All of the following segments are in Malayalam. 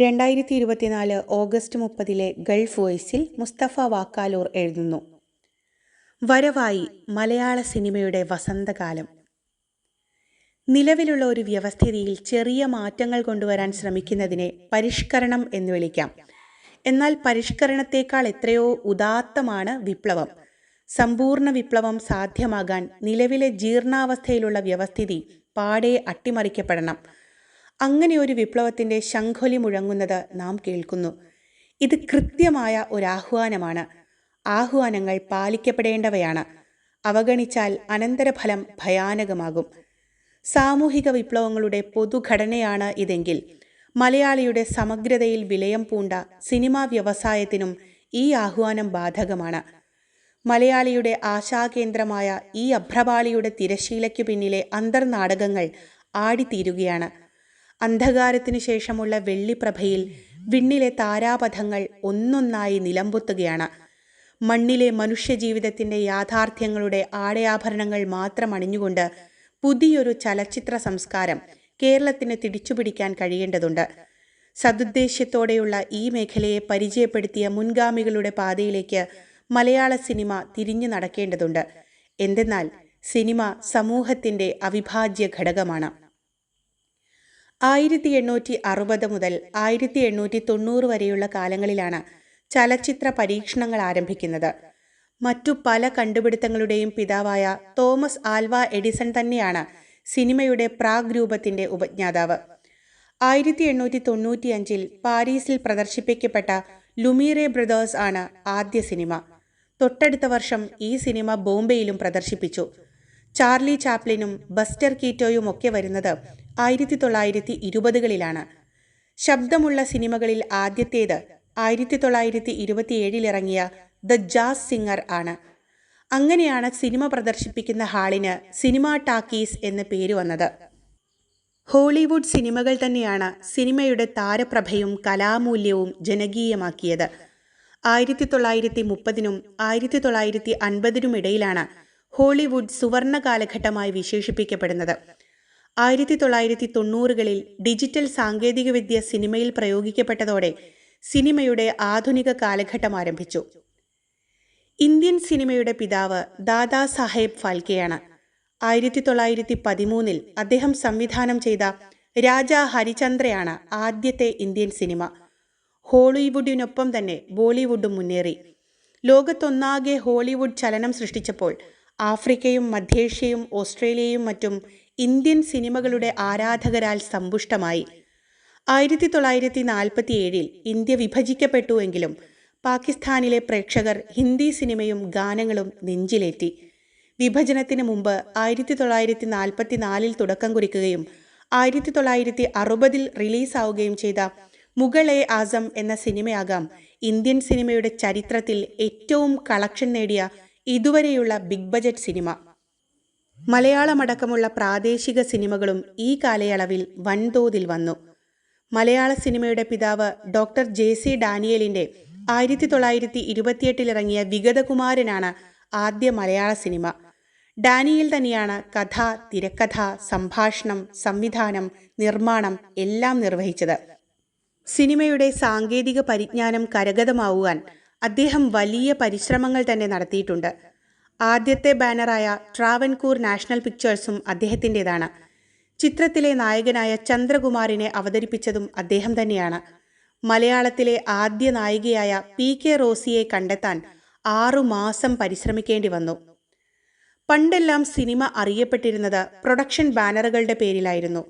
രണ്ടായിരത്തി ഇരുപത്തിനാല് ഓഗസ്റ്റ് മുപ്പതിലെ ഗൾഫ് വോയിസിൽ മുസ്തഫ വാക്കാലൂർ എഴുതുന്നു. വരവായി മലയാള സിനിമയുടെ വസന്തകാലം. നിലവിലുള്ള ഒരു വ്യവസ്ഥിതിയിൽ ചെറിയ മാറ്റങ്ങൾ കൊണ്ടുവരാൻ ശ്രമിക്കുന്നതിനെ പരിഷ്കരണം എന്ന് വിളിക്കാം. എന്നാൽ പരിഷ്കരണത്തേക്കാൾ എത്രയോ ഉദാത്തമാണ് വിപ്ലവം. സമ്പൂർണ വിപ്ലവം സാധ്യമാകാൻ നിലവിലെ ജീർണാവസ്ഥയിലുള്ള വ്യവസ്ഥിതി പാടെ അട്ടിമറിക്കപ്പെടണം. അങ്ങനെ ഒരു വിപ്ലവത്തിന്റെ ശംഖൊലി മുഴങ്ങുന്നത് നാം കേൾക്കുന്നു. ഇത് കൃത്യമായ ഒരാഹ്വാനമാണ്. ആഹ്വാനങ്ങൾ പാലിക്കപ്പെടേണ്ടവയാണ്. അവഗണിച്ചാൽ അനന്തരഫലം ഭയാനകമാകും. സാമൂഹിക വിപ്ലവങ്ങളുടെ പൊതുഘടനയാണ് ഇതെങ്കിൽ മലയാളിയുടെ സമഗ്രതയിൽ വിലയം പൂണ്ട സിനിമാ വ്യവസായത്തിനും ഈ ആഹ്വാനം ബാധകമാണ്. മലയാളിയുടെ ആശാകേന്ദ്രമായ ഈ അഭ്രപാളിയുടെ തിരശീലയ്ക്കു പിന്നിലെ അന്തർനാടകങ്ങൾ ആടിത്തീരുകയാണ്. അന്ധകാരത്തിനു ശേഷമുള്ള വെള്ളിപ്രഭയിൽ വിണ്ണിലെ താരാപഥങ്ങൾ ഒന്നൊന്നായി നിലമ്പൊത്തുകയാണ് മണ്ണിലെ മനുഷ്യജീവിതത്തിന്റെ യാഥാർത്ഥ്യങ്ങളുടെ ആടയാഭരണങ്ങൾ മാത്രം അണിഞ്ഞുകൊണ്ട് പുതിയൊരു ചലച്ചിത്ര സംസ്കാരം കേരളത്തിന് തിടിച്ചുപിടിക്കാൻ കഴിയേണ്ടതുണ്ട്. സതുദ്ദേശ്യത്തോടെയുള്ള ഈ മേഖലയെ പരിചയപ്പെടുത്തിയ മുൻഗാമികളുടെ പാതയിലേക്ക് മലയാള സിനിമ തിരിഞ്ഞു നടക്കേണ്ടതുണ്ട്. എന്തെന്നാൽ സിനിമ സമൂഹത്തിന്റെ അവിഭാജ്യ ഘടകമാണ് ആയിരത്തി എണ്ണൂറ്റി അറുപത് മുതൽ ആയിരത്തി എണ്ണൂറ്റി തൊണ്ണൂറ് വരെയുള്ള കാലങ്ങളിലാണ് ചലച്ചിത്ര പരീക്ഷണങ്ങൾ ആരംഭിക്കുന്നത്. മറ്റു പല കണ്ടുപിടുത്തങ്ങളുടെയും പിതാവായ തോമസ് ആൽവ എഡിസൺ തന്നെയാണ് സിനിമയുടെ പ്രാഗ് രൂപത്തിന്റെ ഉപജ്ഞാതാവ്. ആയിരത്തി എണ്ണൂറ്റി തൊണ്ണൂറ്റി അഞ്ചിൽ പാരീസിൽ പ്രദർശിപ്പിക്കപ്പെട്ട ലുമീറെ ബ്രദേഴ്സ് ആണ് ആദ്യ സിനിമ. തൊട്ടടുത്ത വർഷം ഈ സിനിമ ബോംബെയിലും പ്രദർശിപ്പിച്ചു. ചാർലി ചാപ്ലിനും ബസ്റ്റർ കീറ്റോയും ഒക്കെ വരുന്നത് ആയിരത്തി തൊള്ളായിരത്തി ഇരുപതുകളിലാണ് ശബ്ദമുള്ള സിനിമകളിൽ ആദ്യത്തേത് ആയിരത്തി തൊള്ളായിരത്തി ഇരുപത്തിയേഴിലിറങ്ങിയ ദ ജാസ് സിംഗർ ആണ്. അങ്ങനെയാണ് സിനിമ പ്രദർശിപ്പിക്കുന്ന ഹാളിന് സിനിമ ടാക്കീസ് എന്ന പേര് വന്നത്. ഹോളിവുഡ് സിനിമകൾ തന്നെയാണ് സിനിമയുടെ താരപ്രഭയും കലാമൂല്യവും ജനകീയമാക്കിയത്. ആയിരത്തി തൊള്ളായിരത്തി മുപ്പതിനും ആയിരത്തി തൊള്ളായിരത്തി അൻപതിനുമിടയിലാണ് ഹോളിവുഡ് സുവർണ കാലഘട്ടമായി വിശേഷിപ്പിക്കപ്പെടുന്നത്. ആയിരത്തി തൊള്ളായിരത്തി തൊണ്ണൂറുകളിൽ ഡിജിറ്റൽ സാങ്കേതികവിദ്യ സിനിമയിൽ പ്രയോഗിക്കപ്പെട്ടതോടെ സിനിമയുടെ ആധുനിക കാലഘട്ടം ആരംഭിച്ചു. ഇന്ത്യൻ സിനിമയുടെ പിതാവ് ദാദാ സാഹേബ് ഫാൽക്കെയാണ്. ആയിരത്തി തൊള്ളായിരത്തി പതിമൂന്നിൽ അദ്ദേഹം സംവിധാനം ചെയ്ത രാജ ഹരിചന്ദ്രയാണ് ആദ്യത്തെ ഇന്ത്യൻ സിനിമ. ഹോളിവുഡിനൊപ്പം തന്നെ ബോളിവുഡും മുന്നേറി. ലോകത്തൊന്നാകെ ഹോളിവുഡ് ചലനം സൃഷ്ടിച്ചപ്പോൾ ആഫ്രിക്കയും മധ്യേഷ്യയും ഓസ്ട്രേലിയയും മറ്റും ഇന്ത്യൻ സിനിമകളുടെ ആരാധകരാൽ സമ്പുഷ്ടമായി. ആയിരത്തി തൊള്ളായിരത്തി നാൽപ്പത്തി ഏഴിൽ ഇന്ത്യ വിഭജിക്കപ്പെട്ടുവെങ്കിലും പാകിസ്ഥാനിലെ പ്രേക്ഷകർ ഹിന്ദി സിനിമയും ഗാനങ്ങളും നെഞ്ചിലേറ്റി. വിഭജനത്തിന് മുമ്പ് ആയിരത്തി തൊള്ളായിരത്തി നാൽപ്പത്തി നാലിൽ തുടക്കം കുറിക്കുകയും ആയിരത്തി തൊള്ളായിരത്തി അറുപതിൽ റിലീസാവുകയും ചെയ്ത മുഗൾ എ ആസം എന്ന സിനിമയാകാം ഇന്ത്യൻ സിനിമയുടെ ചരിത്രത്തിൽ ഏറ്റവും കളക്ഷൻ നേടിയ ഇതുവരെയുള്ള ബിഗ് ബജറ്റ് സിനിമ. മലയാളമടക്കമുള്ള പ്രാദേശിക സിനിമകളും ഈ കാലയളവിൽ വൻതോതിൽ വന്നു. മലയാള സിനിമയുടെ പിതാവ് ഡോക്ടർ ജെ സി ഡാനിയലിന്റെ ആയിരത്തി തൊള്ളായിരത്തി ഇരുപത്തിയെട്ടിലിറങ്ങിയ വിഗതകുമാരനാണ് ആദ്യ മലയാള സിനിമ. ഡാനിയൽ തന്നെയാണ് കഥ തിരക്കഥ സംഭാഷണം സംവിധാനം നിർമ്മാണം എല്ലാം നിർവഹിച്ചത്. സിനിമയുടെ സാങ്കേതിക പരിജ്ഞാനം കരഗതമാവുവാൻ അദ്ദേഹം വലിയ പരിശ്രമങ്ങൾ തന്നെ നടത്തിയിട്ടുണ്ട്. ആദ്യത്തെ ബാനറായ ട്രാവൻകൂർ നാഷണൽ പിക്ചേഴ്സും അദ്ദേഹത്തിന്റെതാണ്. ചിത്രത്തിലെ നായകനായ ചന്ദ്രകുമാറിനെ അവതരിപ്പിച്ചതും അദ്ദേഹം തന്നെയാണ്. മലയാളത്തിലെ ആദ്യ നായികയായ പി കെ റോസിയെ കണ്ടെത്താൻ ആറു മാസം പരിശ്രമിക്കേണ്ടി വന്നു. പണ്ടെല്ലാം സിനിമ അറിയപ്പെട്ടിരുന്നത് പ്രൊഡക്ഷൻ ബാനറുകളുടെ പേരിലായിരുന്നു.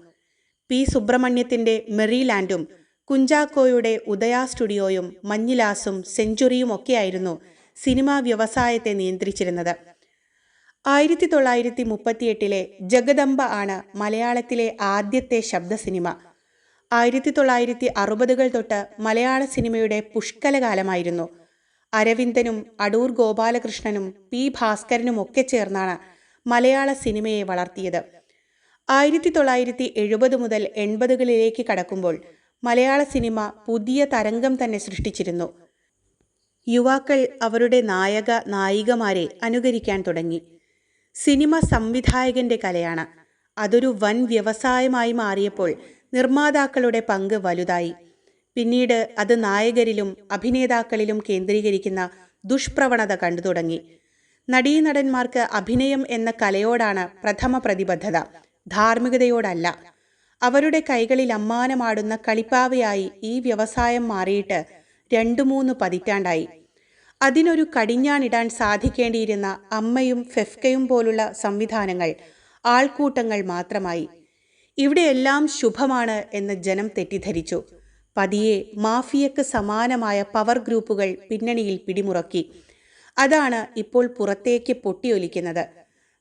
പി സുബ്രഹ്മണ്യത്തിന്റെ മെറിലാൻഡും കുഞ്ചാക്കോയുടെ ഉദയ സ്റ്റുഡിയോയും മഞ്ഞിലാസും സെഞ്ചുറിയും ഒക്കെയായിരുന്നു സിനിമാ വ്യവസായത്തെ നിയന്ത്രിച്ചിരുന്നത്. ആയിരത്തി തൊള്ളായിരത്തി മുപ്പത്തിയെട്ടിലെ ജഗദംബ ആണ് മലയാളത്തിലെ ആദ്യത്തെ ശബ്ദ സിനിമ ആയിരത്തി തൊള്ളായിരത്തി അറുപതുകൾ തൊട്ട് മലയാള സിനിമയുടെ പുഷ്കലകാലമായിരുന്നു. അരവിന്ദനും അടൂർ ഗോപാലകൃഷ്ണനും പി ഭാസ്കരനും ഒക്കെ ചേർന്നാണ് മലയാള സിനിമയെ വളർത്തിയത്. ആയിരത്തി തൊള്ളായിരത്തി എഴുപത് മുതൽ എൺപതുകളിലേക്ക് കടക്കുമ്പോൾ മലയാള സിനിമ പുതിയ തരംഗം തന്നെ സൃഷ്ടിച്ചിരുന്നു. യുവാക്കൾ അവരുടെ നായക നായികമാരെ അനുകരിക്കാൻ തുടങ്ങി. സിനിമ സംവിധായകന്റെ കലയാണ്. അതൊരു വൻ വ്യവസായമായി മാറിയപ്പോൾ നിർമ്മാതാക്കളുടെ പങ്ക് വലുതായി. പിന്നീട് അത് നായകരിലും അഭിനേതാക്കളിലും കേന്ദ്രീകരിക്കുന്ന ദുഷ്പ്രവണത കണ്ടു തുടങ്ങി. നടീനടന്മാർക്ക് അഭിനയം എന്ന കലയോടാണ് പ്രഥമ പ്രതിബദ്ധത ധാർമ്മികതയോടല്ല. അവരുടെ കൈകളിൽ അമ്മാനമാടുന്ന കളിപ്പാവയായി ഈ വ്യവസായം മാറിയിട്ട് രണ്ടു മൂന്ന് പതിറ്റാണ്ടായി. അതിനൊരു കടിഞ്ഞാണിടാൻ സാധിക്കേണ്ടിയിരുന്ന അമ്മയും ഫെഫ്കയും പോലുള്ള സംവിധാനങ്ങൾ ആൾക്കൂട്ടങ്ങൾ മാത്രമായി. ഇവിടെയെല്ലാം ശുഭമാണ് എന്ന് ജനം തെറ്റിദ്ധരിച്ചു. പതിയെ മാഫിയക്ക് സമാനമായ പവർ ഗ്രൂപ്പുകൾ പിന്നണിയിൽ പിടിമുറക്കി. അതാണ് ഇപ്പോൾ പുറത്തേക്ക് പൊട്ടിയൊലിക്കുന്നത്.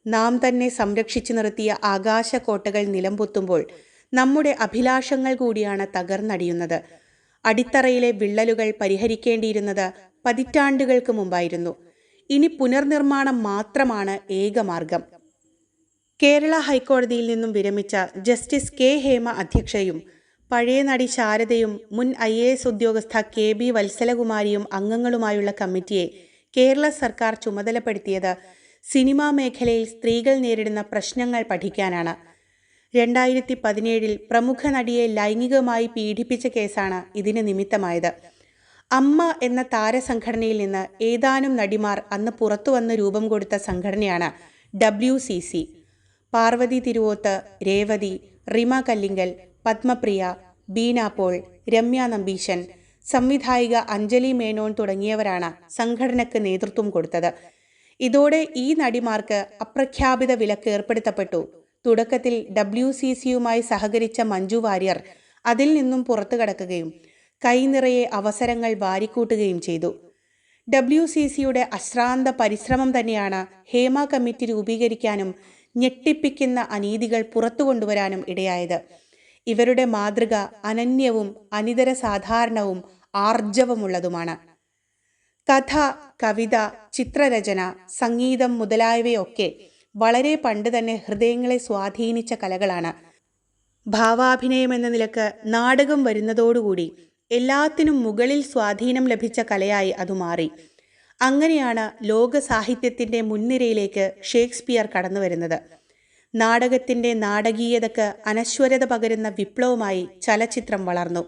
നാം തന്നെ സംരക്ഷിച്ചു നിർത്തിയ ആകാശക്കോട്ടകൾ നിലംപൊത്തുമ്പോൾ നമ്മുടെ അഭിലാഷങ്ങൾ കൂടിയാണ് തകർന്നടിയുന്നത്. അടിത്തറയിലെ വിള്ളലുകൾ പരിഹരിക്കേണ്ടിയിരുന്നത് പതിറ്റാണ്ടുകൾക്ക് മുമ്പായിരുന്നു. ഇനി പുനർനിർമ്മാണം മാത്രമാണ് ഏകമാർഗം കേരള ഹൈക്കോടതിയിൽ നിന്നും വിരമിച്ച ജസ്റ്റിസ് കെ. ഹേമ അധ്യക്ഷയും പഴയ നടി ശാരദയും മുൻ ഐ എ എസ് ഉദ്യോഗസ്ഥ കെ. ബി. വത്സലകുമാരിയും അംഗങ്ങളുമായുള്ള കമ്മിറ്റിയെ കേരള സർക്കാർ ചുമതലപ്പെടുത്തിയത് സിനിമാ മേഖലയിൽ സ്ത്രീകൾ നേരിടുന്ന പ്രശ്നങ്ങൾ പഠിക്കാനാണ്. രണ്ടായിരത്തി പതിനേഴിൽ പ്രമുഖ നടിയെ ലൈംഗികമായി പീഡിപ്പിച്ച കേസാണ് ഇതിന് നിമിത്തമായത്. അമ്മ എന്ന താരസംഘടനയിൽ നിന്ന് ഏതാനും നടിമാർ അന്ന് പുറത്തു വന്ന് രൂപം കൊടുത്ത സംഘടനയാണ് W C C. Parvathy Thiruvothu Revathy Rima Kallingal Padmapriya Beena Paul Ramya Nambeesan സംവിധായിക Anjali Menon തുടങ്ങിയവരാണ് സംഘടനയ്ക്ക് നേതൃത്വം കൊടുത്തത്. ഇതോടെ ഈ നടിമാർക്ക് അപ്രഖ്യാപിത വിലക്ക് ഏർപ്പെടുത്തപ്പെട്ടു. തുടക്കത്തിൽ ഡബ്ല്യു സി സിയുമായി സഹകരിച്ച മഞ്ജു വാര്യർ അതിൽ നിന്നും പുറത്തു കടക്കുകയും കൈനിറയെ അവസരങ്ങൾ വാരിക്കൂട്ടുകയും ചെയ്തു. ഡബ്ല്യു സി സിയുടെ അശ്രാന്ത പരിശ്രമം തന്നെയാണ് ഹേമ കമ്മിറ്റി രൂപീകരിക്കാനും ഞെട്ടിപ്പിക്കുന്ന അനീതികൾ പുറത്തു കൊണ്ടുവരാനും ഇടയായത്. ഇവരുടെ മാതൃക അനന്യവും അനിതര സാധാരണവും ആർജവമുള്ളതുമാണ്. കഥ കവിത ചിത്രരചന സംഗീതം മുതലായവയൊക്കെ വളരെ പണ്ട് തന്നെ ഹൃദയങ്ങളെ സ്വാധീനിച്ച കലകളാണ്. ഭാവാഭിനയം എന്ന നിലയ്ക്ക് നാടകം വരുന്നതോടുകൂടി എല്ലാത്തിനും മുകളിൽ സ്വാധീനം ലഭിച്ച കലയായി അത് മാറി. അങ്ങനെയാണ് ലോക സാഹിത്യത്തിന്റെ മുൻനിരയിലേക്ക് ഷേക്സ്പിയർ കടന്നു വരുന്നത്. നാടകത്തിന്റെ നാടകീയതക്ക് അനശ്വരത പകരുന്ന വിപ്ലവമായി ചലച്ചിത്രം വളർന്നു.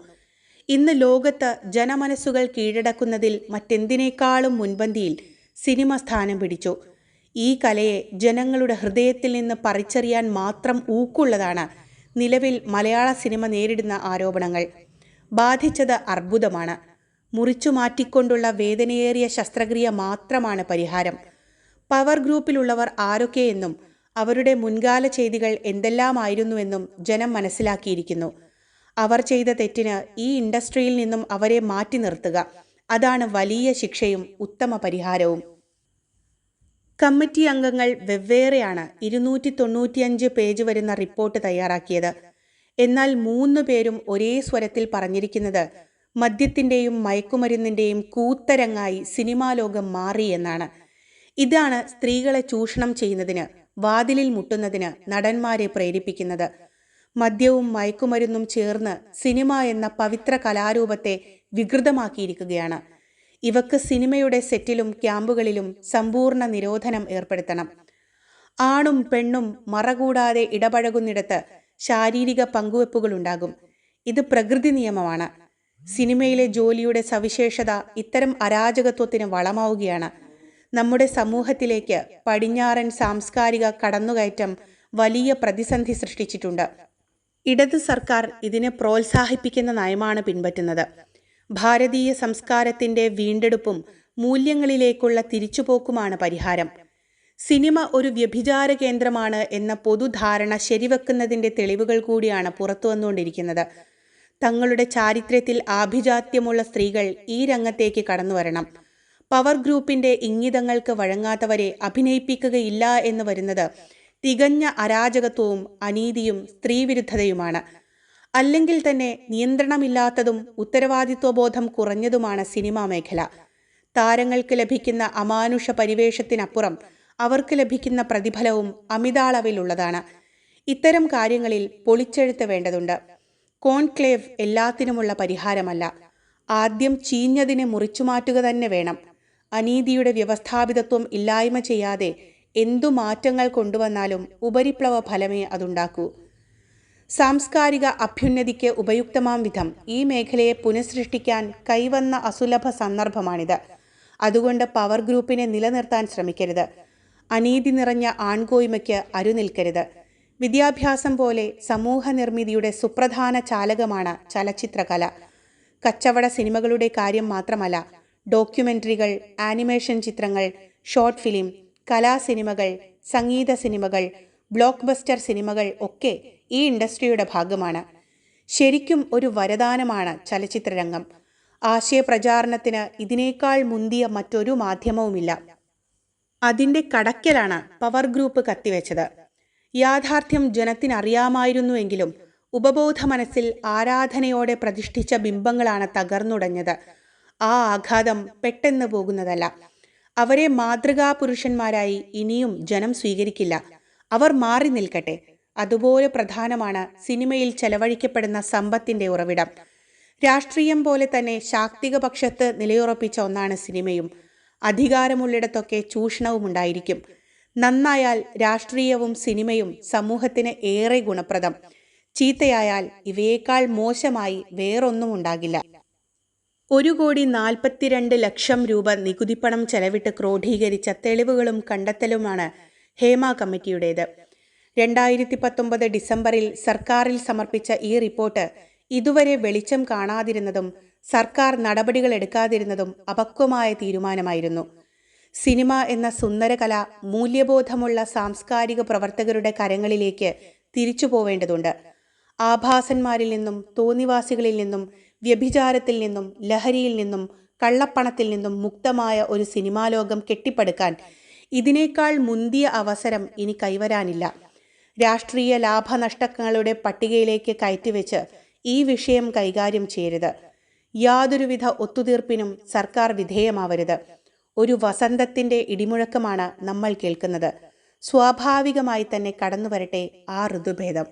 ഇന്ന് ലോകത്ത് ജനമനസ്സുകൾ കീഴടക്കുന്നതിൽ മറ്റെന്തിനേക്കാളും മുൻപന്തിയിൽ സിനിമ സ്ഥാനം പിടിച്ചു. ഈ കലയെ ജനങ്ങളുടെ ഹൃദയത്തിൽ നിന്ന് പറിച്ചറിയാൻ മാത്രം ഊക്കുള്ളതാണ് നിലവിൽ മലയാള സിനിമ നേരിടുന്ന ആരോപണങ്ങൾ. ബാധിച്ചത് അർബുദമാണ്. മുറിച്ചു മാറ്റിക്കൊണ്ടുള്ള വേദനയേറിയ ശസ്ത്രക്രിയ മാത്രമാണ് പരിഹാരം. പവർ ഗ്രൂപ്പിലുള്ളവർ ആരൊക്കെയെന്നും അവരുടെ മുൻകാല ചെയ്തികൾ എന്തെല്ലാമായിരുന്നുവെന്നും ജനം മനസ്സിലാക്കിയിരിക്കുന്നു. അവർ ചെയ്ത തെറ്റിന് ഈ ഇൻഡസ്ട്രിയിൽ നിന്നും അവരെ മാറ്റി നിർത്തുക. അതാണ് വലിയ ശിക്ഷയും ഉത്തമ പരിഹാരവും. കമ്മിറ്റി അംഗങ്ങൾ വെവ്വേറെയാണ് ഇരുന്നൂറ്റി തൊണ്ണൂറ്റിയഞ്ച് പേജ് വരുന്ന റിപ്പോർട്ട് തയ്യാറാക്കിയത്. എന്നാൽ മൂന്ന് പേരും ഒരേ സ്വരത്തിൽ പറഞ്ഞിരിക്കുന്നത് മദ്യത്തിന്റെയും മയക്കുമരുന്നിന്റെയും കൂത്തരങ്ങായി സിനിമാ ലോകം മാറി എന്നാണ്. ഇതാണ് സ്ത്രീകളെ ചൂഷണം ചെയ്യുന്നതിന് വാതിലിൽ മുട്ടുന്നതിന് നടന്മാരെ പ്രേരിപ്പിക്കുന്നത്. മദ്യവും മയക്കുമരുന്നും ചേർന്ന് സിനിമ എന്ന പവിത്ര കലാരൂപത്തെ വികൃതമാക്കിയിരിക്കുകയാണ്. ഇവക്ക് സിനിമയുടെ സെറ്റിലും ക്യാമ്പുകളിലും സമ്പൂർണ നിരോധനം ഏർപ്പെടുത്തണം. ആണും പെണ്ണും മറകൂടാതെ ഇടപഴകുന്നിടത്ത് ശാരീരിക പങ്കുവെപ്പുകളുണ്ടാകും. ഇത് പ്രകൃതി നിയമമാണ്. സിനിമയിലെ ജോലിയുടെ സവിശേഷത ഇത്തരം അരാജകത്വത്തിന് വളമാവുകയാണ്. നമ്മുടെ സമൂഹത്തിലേക്ക് പടിഞ്ഞാറൻ സാംസ്കാരിക കടന്നുകയറ്റം വലിയ പ്രതിസന്ധി സൃഷ്ടിച്ചിട്ടുണ്ട്. ഇടത് സർക്കാർ ഇതിനെ പ്രോത്സാഹിപ്പിക്കുന്ന നയമാണ് പിൻപറ്റുന്നത്. ഭാരതീയ സംസ്കാരത്തിന്റെ വീണ്ടെടുപ്പും മൂല്യങ്ങളിലേക്കുള്ള തിരിച്ചുപോക്കുമാണ് പരിഹാരം. സിനിമ ഒരു വ്യഭിചാര കേന്ദ്രമാണ് എന്ന പൊതുധാരണ ശരിവെക്കുന്നതിന്റെ തെളിവുകൾ കൂടിയാണ് പുറത്തുവന്നുകൊണ്ടിരിക്കുന്നത് തങ്ങളുടെ ചാരിത്രത്തിൽ ആഭിജാത്യമുള്ള സ്ത്രീകൾ ഈ രംഗത്തേക്ക് കടന്നു വരണം. പവർ ഗ്രൂപ്പിന്റെ ഇംഗിതങ്ങൾക്ക് വഴങ്ങാത്തവരെ അഭിനയിപ്പിക്കുകയില്ല എന്ന് വരുന്നത് തികഞ്ഞ അരാജകത്വവും അനീതിയും സ്ത്രീവിരുദ്ധതയുമാണ്. അല്ലെങ്കിൽ തന്നെ നിയന്ത്രണമില്ലാത്തതും ഉത്തരവാദിത്വബോധം കുറഞ്ഞതുമാണ് സിനിമാ മേഖല. താരങ്ങൾക്ക് ലഭിക്കുന്ന അമാനുഷ പരിവേഷത്തിനപ്പുറം അവർക്ക് ലഭിക്കുന്ന പ്രതിഫലവും അമിതാളവിലുള്ളതാണ്. ഇത്തരം കാര്യങ്ങളിൽ പൊളിച്ചെഴുത്ത് വേണ്ടതുണ്ട്. കോൺക്ലേവ് എല്ലാത്തിനുമുള്ള പരിഹാരമല്ല. ആദ്യം ചീഞ്ഞതിനെ മുറിച്ചുമാറ്റുക തന്നെ വേണം. അനീതിയുടെ വ്യവസ്ഥാപിതത്വം ഇല്ലായ്മ ചെയ്യാതെ എന്തു മാറ്റങ്ങൾ കൊണ്ടുവന്നാലും ഉപരിപ്ലവ ഫലമേ അതുണ്ടാക്കൂ. സാംസ്കാരിക അഭ്യുന്നതിക്ക് ഉപയുക്തമാം വിധം ഈ മേഖലയെ പുനഃസൃഷ്ടിക്കാൻ കൈവന്ന അസുലഭ സന്ദർഭമാണിത്. അതുകൊണ്ട് പവർ ഗ്രൂപ്പിനെ നിലനിർത്താൻ ശ്രമിക്കരുത്. അനീതി നിറഞ്ഞ ആൺകോയ്മയ്ക്ക് അരുനിൽക്കരുത് വിദ്യാഭ്യാസം പോലെ സമൂഹ നിർമ്മിതിയുടെ സുപ്രധാന ചാലകമാണ് ചലച്ചിത്രകല. കച്ചവട സിനിമകളുടെ കാര്യം മാത്രമല്ല ഡോക്യുമെന്ററികൾ ആനിമേഷൻ ചിത്രങ്ങൾ ഷോർട്ട് ഫിലിം കലാസിനിമകൾ സംഗീത സിനിമകൾ ബ്ലോക്ക് ബസ്റ്റർ സിനിമകൾ ഒക്കെ ഈ ഇൻഡസ്ട്രിയുടെ ഭാഗമാണ്. ശരിക്കും ഒരു വരദാനമാണ് ചലച്ചിത്രരംഗം. ആശയപ്രചാരണത്തിന് ഇതിനേക്കാൾ മുന്തിയ മറ്റൊരു മാധ്യമവുമില്ല. അതിന്റെ കടക്കലാണ് പവർ ഗ്രൂപ്പ് കത്തിവെച്ചത്. യാഥാർത്ഥ്യം ജനത്തിനറിയാമായിരുന്നുവെങ്കിലും ഉപബോധ മനസ്സിൽ ആരാധനയോടെ പ്രതിഷ്ഠിച്ച ബിംബങ്ങളാണ് തകർന്നുടഞ്ഞത്. ആ ആഘാതം പെട്ടെന്ന് പോകുന്നതല്ല. അവരെ മാതൃകാ പുരുഷന്മാരായി ഇനിയും ജനം സ്വീകരിക്കില്ല. അവർ മാറി നിൽക്കട്ടെ. അതുപോലെ പ്രധാനമാണ് സിനിമയിൽ ചെലവഴിക്കപ്പെടുന്ന സമ്പത്തിന്റെ ഉറവിടം. രാഷ്ട്രീയം പോലെ തന്നെ ശാക്തിക പക്ഷത്ത് നിലയുറപ്പിച്ച ഒന്നാണ് സിനിമയും. അധികാരമുള്ളിടത്തൊക്കെ ചൂഷണവും ഉണ്ടായിരിക്കും. നന്നായാൽ രാഷ്ട്രീയവും സിനിമയും സമൂഹത്തിന് ഏറെ ഗുണപ്രദം. ചീത്തയായാൽ ഇവയേക്കാൾ മോശമായി വേറൊന്നും ഉണ്ടാകില്ല. ഒരു കോടി നാൽപ്പത്തിരണ്ട് ലക്ഷം രൂപ നികുതിപ്പണം ചെലവിട്ട് ക്രോഡീകരിച്ച തെളിവുകളും കണ്ടെത്തലുമാണ് ഹേമ കമ്മിറ്റിയുടേത്. രണ്ടായിരത്തി പത്തൊമ്പത് ഡിസംബറിൽ സർക്കാരിൽ സമർപ്പിച്ച ഈ റിപ്പോർട്ട് ഇതുവരെ വെളിച്ചം കാണാതിരുന്നതും സർക്കാർ നടപടികൾ എടുക്കാതിരുന്നതും അപക്വമായ തീരുമാനമായിരുന്നു. സിനിമ എന്ന സുന്ദരകല മൂല്യബോധമുള്ള സാംസ്കാരിക പ്രവർത്തകരുടെ കരങ്ങളിലേക്ക് തിരിച്ചു പോവേണ്ടതുണ്ട്. ആഭാസന്മാരിൽ നിന്നും തോന്നിവാസികളിൽ നിന്നും വ്യഭിചാരത്തിൽ നിന്നും ലഹരിയിൽ നിന്നും കള്ളപ്പണത്തിൽ നിന്നും മുക്തമായ ഒരു സിനിമാലോകം കെട്ടിപ്പടുക്കാൻ ഇതിനേക്കാൾ മുന്തിയ അവസരം ഇനി കൈവരാനില്ല. രാഷ്ട്രീയ ലാഭനഷ്ടങ്ങളുടെ പട്ടികയിലേക്ക് കയറ്റിവെച്ച് ഈ വിഷയം കൈകാര്യം ചെയ്യരുത്. യാതൊരുവിധ ഒത്തുതീർപ്പിനും സർക്കാർ വിധേയമാവരുത്. ഒരു വസന്തത്തിന്റെ ഇടിമുഴക്കമാണ് നമ്മൾ കേൾക്കുന്നത്. സ്വാഭാവികമായി തന്നെ കടന്നു വരട്ടെ ആ ഋതുഭേദം.